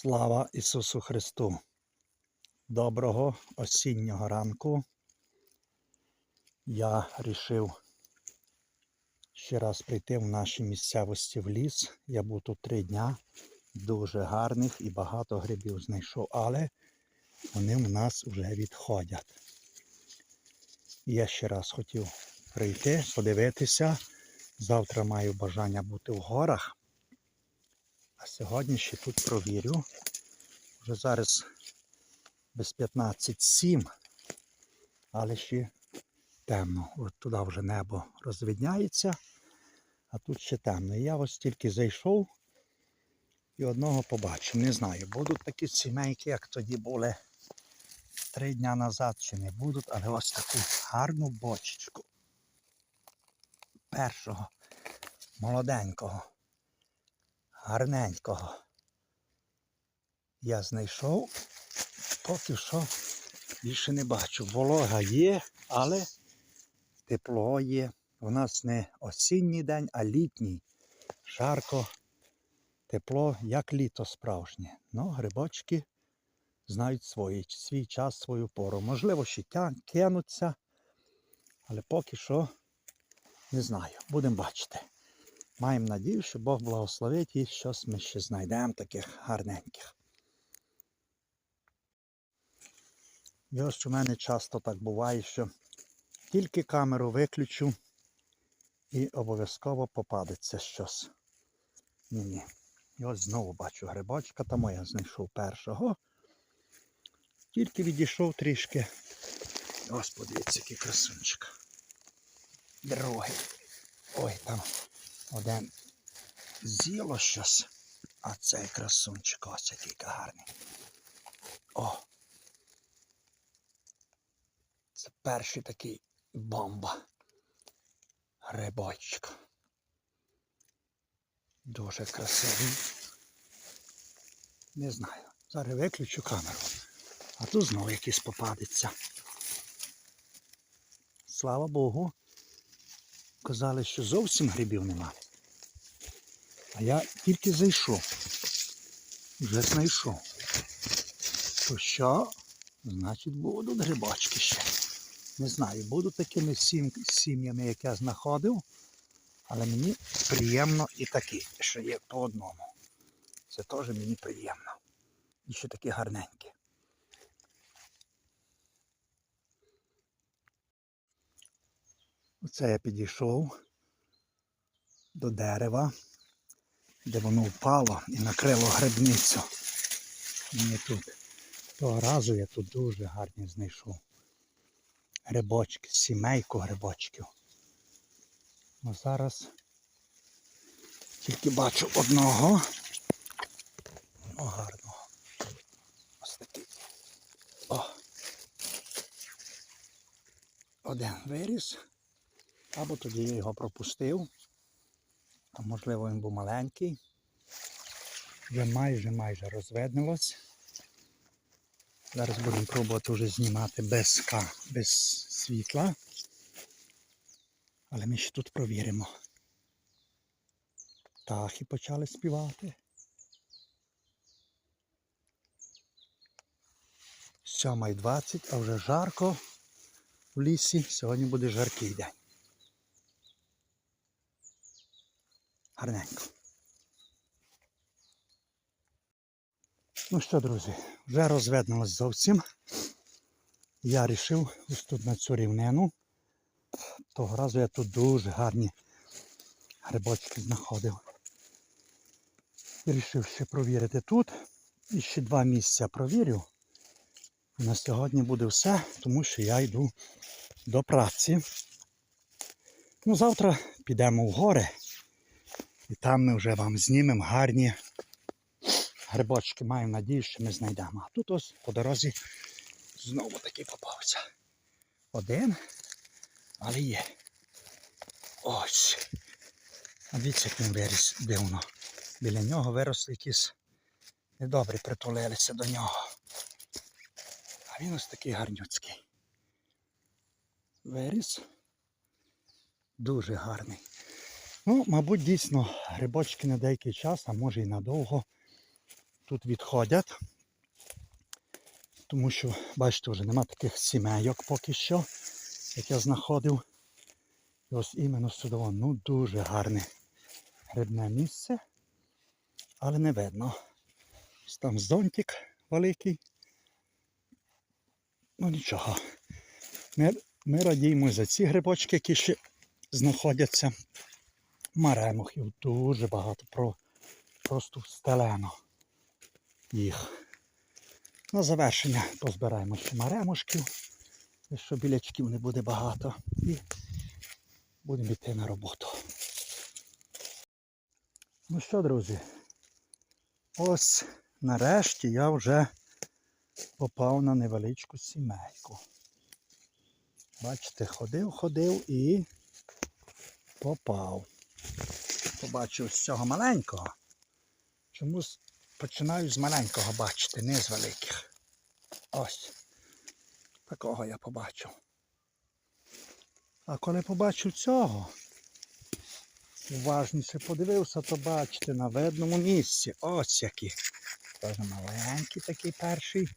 Слава Ісусу Христу! Доброго осіннього ранку. Я вирішив ще раз прийти в нашій місцевості в ліс. Я був тут три дня, дуже гарних і багато грибів знайшов, але вони в нас вже відходять. Я ще раз хотів прийти, подивитися. Завтра маю бажання бути в горах. А сьогодні ще тут провірю. Вже зараз без 15-7, але ще темно. От туди вже небо розвідняється, а тут ще темно. І я ось тільки зайшов і одного побачив. Не знаю, будуть такі сімейки, як тоді були три дня назад, чи не будуть, але ось таку гарну бочечку. Першого молоденького гарненького. Я знайшов, поки що більше не бачу. Волога є, але тепло є. У нас не осінній день, а літній. Жарко, тепло, як літо справжнє. Ну, грибочки знають свої, свій час, свою пору. Можливо, ще кинуться, але поки що не знаю. Будемо бачити. Маємо надію, що Бог благословить і щось ми ще знайдемо таких гарненьких. І ось у мене часто так буває, що тільки камеру виключу і обов'язково попадеться щось. Ні-ні. І ось знову бачу грибочка, там я знайшов першого. Тільки відійшов трішки. Ось подивіться, який красунчик. Другий. Ой, там один з'їло щось, а цей красунчик ось який гарний. О! Це перший такий бомба. Грибочок. Дуже красивий. Не знаю. Зараз виключу камеру. А тут знову якийсь попадеться. Слава Богу. Казали, що зовсім грибів нема. А я тільки зайшов. Вже знайшов. То що? Значить, будуть грибочки ще. Не знаю, буду такими сім, сім'ями, як я знаходив. Але мені приємно і такі, що є по одному. Це теж мені приємно. І ще такі гарненькі. Оце я підійшов до дерева, де воно впало і накрило грибницю. Мені тут того разу я тут дуже гарні знайшов. Грибочки, сімейку грибочків. Ну зараз тільки бачу одного. О, гарного. Ось такий. О. Один виріс. Або тоді я його пропустив. А можливо він був маленький. Вже майже майже розведнилось. Зараз будемо пробувати вже знімати без ка, без світла. Але ми ще тут провіримо. Птахи почали співати. Сьома й 20, а вже жарко в лісі. Сьогодні буде жаркий день. Гарненько. Ну що, друзі, вже розведнилось зовсім. Я вирішив ось тут на цю рівнину. Того разу я тут дуже гарні грибочки знаходив. Вирішив ще провірити тут. І ще два місця провірю. На сьогодні буде все, тому що я йду до праці. Ну, завтра підемо в гори. І там ми вже вам знімемо гарні грибочки. Маємо надію, що ми знайдемо. А тут ось по дорозі знову такий попався. Один, але є. Ось. А дивіться, він виріс дивно. Біля нього виросли якісь недобрі, притулилися до нього. А він ось такий гарнюцький. Виріс. Дуже гарний. Ну, мабуть, дійсно, грибочки на деякий час, а може і надовго тут відходять. Тому що, бачите, вже нема таких сімейок поки що, як я знаходив. І ось іменно сюди, вон, ну дуже гарне грибне місце, але не видно. Ось там зонтик великий. Ну нічого. Ми, ми радіємо за ці грибочки, які ще знаходяться. Маремухів дуже багато, про, просто встелено їх. На завершення позбираємо ще маремушків, щоб білячків не буде багато. І будемо йти на роботу. Ну що, друзі, ось нарешті я вже попав на невеличку сімейку. Бачите, ходив, ходив і попав. Побачив з цього маленького. Чомусь починаю з маленького бачити, не з великих. Ось. Такого я побачив. А коли побачив цього, уважніше подивився, то бачите, на видному місці. Ось які. Теж маленький такий перший.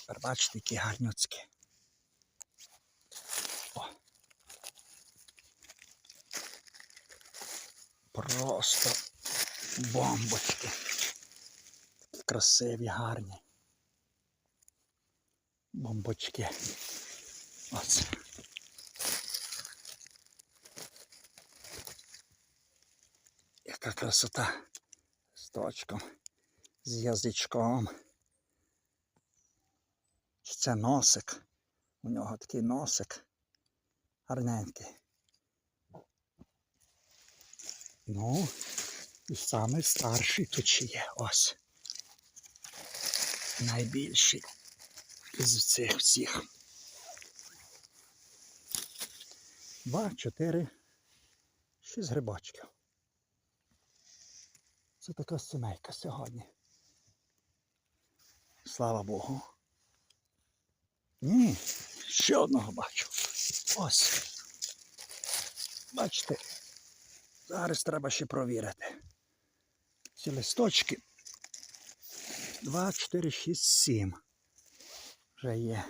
Тепер бачите, які гарнюцькі. Просто бомбочки. Красиві, гарні. Бомбочки. Ось. Яка красота. З точком, з язичком. Це носик. У нього такий носик. Гарненький. Ну, і самий старший тут ще є. Ось. Найбільший із цих всіх. Два, чотири, шість грибочків. Це така сімейка сьогодні. Слава Богу. Ні, ще одного бачу. Ось. Бачите, зараз треба ще провірити. Ці листочки. 2, 4, 6, 7. Вже є.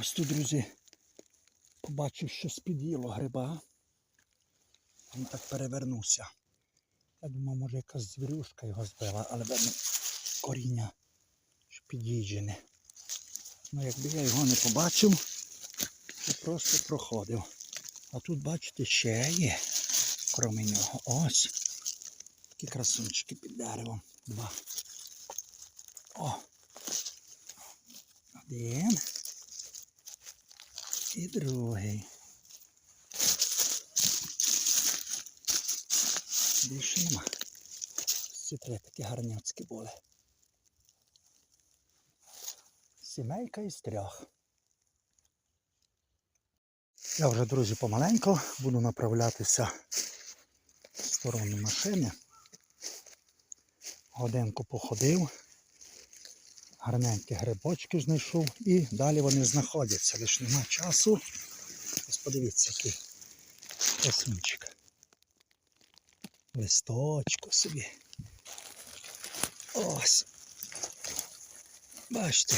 Ось тут, друзі, побачив, що спід'їло гриба. Він так перевернувся. Я думав, може якась звірюшка його збила, але видно коріння під'їджене. Ну якби я його не побачив, то просто проходив. А тут, бачите, ще є, крім нього. Ось. Такі красунчики під деревом. Два. О. Один. І другий. Більше нема. Ці три такі гарняцькі були. Сімейка із трьох. Я вже, друзі, помаленьку буду направлятися в сторону машини. Годинку походив, гарненькі грибочки знайшов і далі вони знаходяться. Лише нема часу. Ось подивіться, який красунчик. Листочку собі. Ось. Бачите,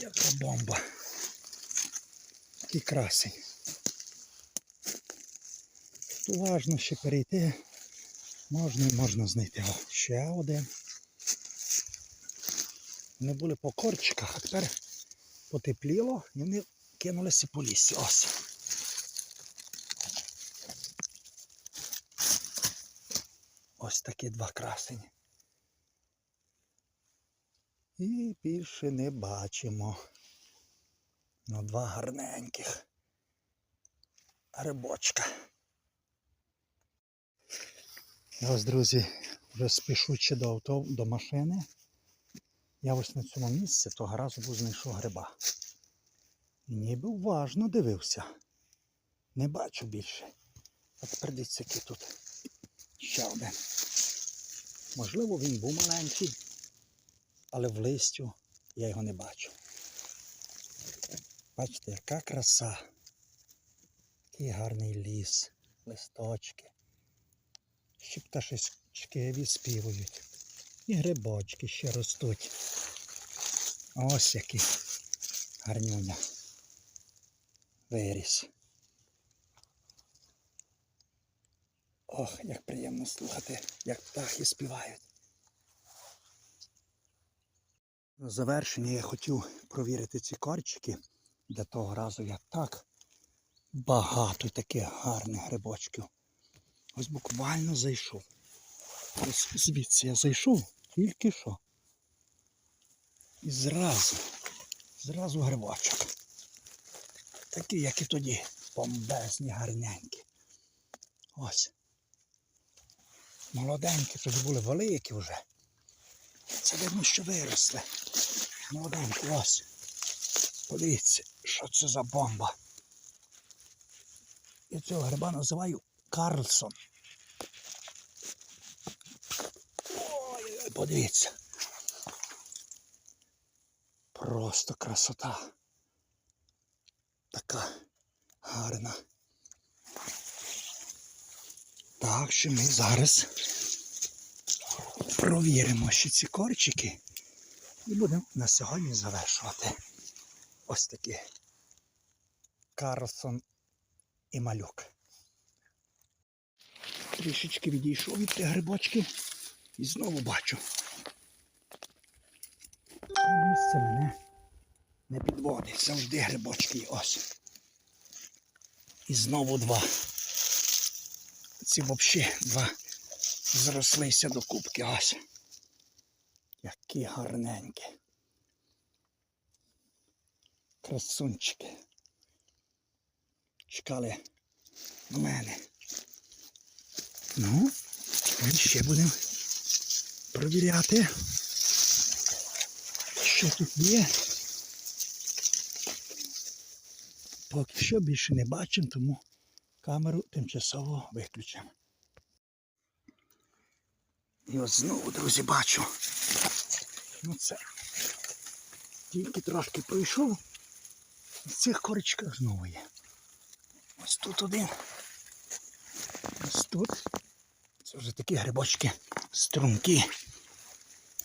яка бомба. Такий красень. Тут уважно ще перейти. Можна і можна знайти. О, ще один. Вони були по корчиках, а тепер потепліло і вони кинулися по лісі. Ось. Ось такі два красені. І більше не бачимо. Ну, два гарненьких грибочка. Ось, друзі, вже спішучи до авто, до машини. Я ось на цьому місці того разу був знайшов гриба. І ніби уважно дивився. Не бачу більше. А тепер дивіться, який тут ще один. Можливо, він був маленький, але в листю я його не бачу. Бачите, яка краса. Який гарний ліс. листочки. Ще пташечки відспівують. І грибочки ще ростуть. Ось який гарнюня. Виріс. Ох, як приємно слухати, як птахи співають. На завершення я хотів провірити ці корчики. Для того разу я так багато таких гарних грибочків. Ось буквально зайшов. Ось звідси я зайшов тільки що. І зразу, зразу грибочок. Такі, як і тоді, бомбезні, гарненькі. Ось. Молоденькі, тоді були великі вже. Це видно, що виросли. Молоденькі, ось. Подивіться, що це за бомба. Я цього гриба називаю Карлсон. Ой, подивіться. Просто красота. Така гарна. Так що ми зараз провіримо ще ці корчики і будемо на сьогодні завершувати. Ось такі Карлсон і малюк. Трішечки відійшов від тих грибочків і знову бачу. Це місце мене не підводить. Завжди грибочки. Ось. І знову два. Ці взагалі два зрослися до кубки. Ось. Які гарненькі. Красунчики. Чекали на мене. Ну, і ще будемо провіряти, що тут є. Поки що більше не бачимо, тому камеру тимчасово виключимо. І от знову, друзі, бачу. Ну це тільки трошки пройшов. І в цих коричках знову є. Ось тут один. Ось тут. Це вже такі грибочки струнки,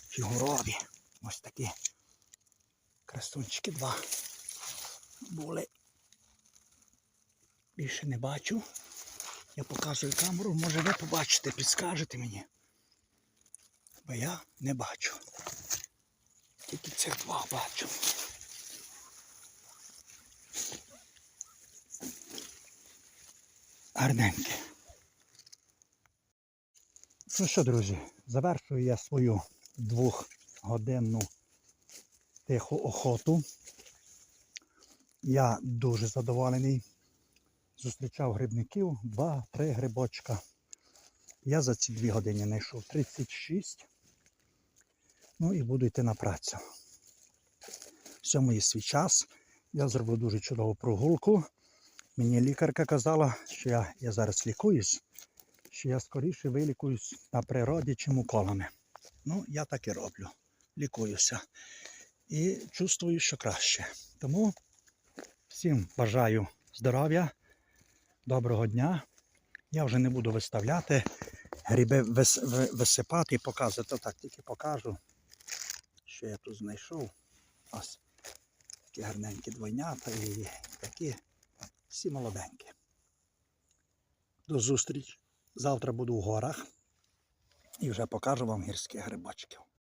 фігурові. Ось такі красунчики два були. Більше не бачу. Я показую камеру, може ви побачите, підскажете мені. Бо я не бачу. Тільки цих два бачу. Гарненькі. Ну що, друзі, завершую я свою двохгодинну тиху охоту. Я дуже задоволений. Зустрічав грибників, два-три грибочка. Я за ці дві години знайшов 36. Ну і буду йти на працю. Всьому є свій час. Я зробив дуже чудову прогулку. Мені лікарка казала, що я, я зараз лікуюсь, що я скоріше вилікуюсь на природі, чим уколами. Ну, я так і роблю. Лікуюся. І чувствую, що краще. Тому всім бажаю здоров'я, доброго дня. Я вже не буду виставляти, гриби вис- висипати і показувати. Так, тільки покажу, що я тут знайшов. Ось такі гарненькі двойнята і такі всі молоденькі. До зустрічі. Завтра буду в горах і вже покажу вам гірських грибочків.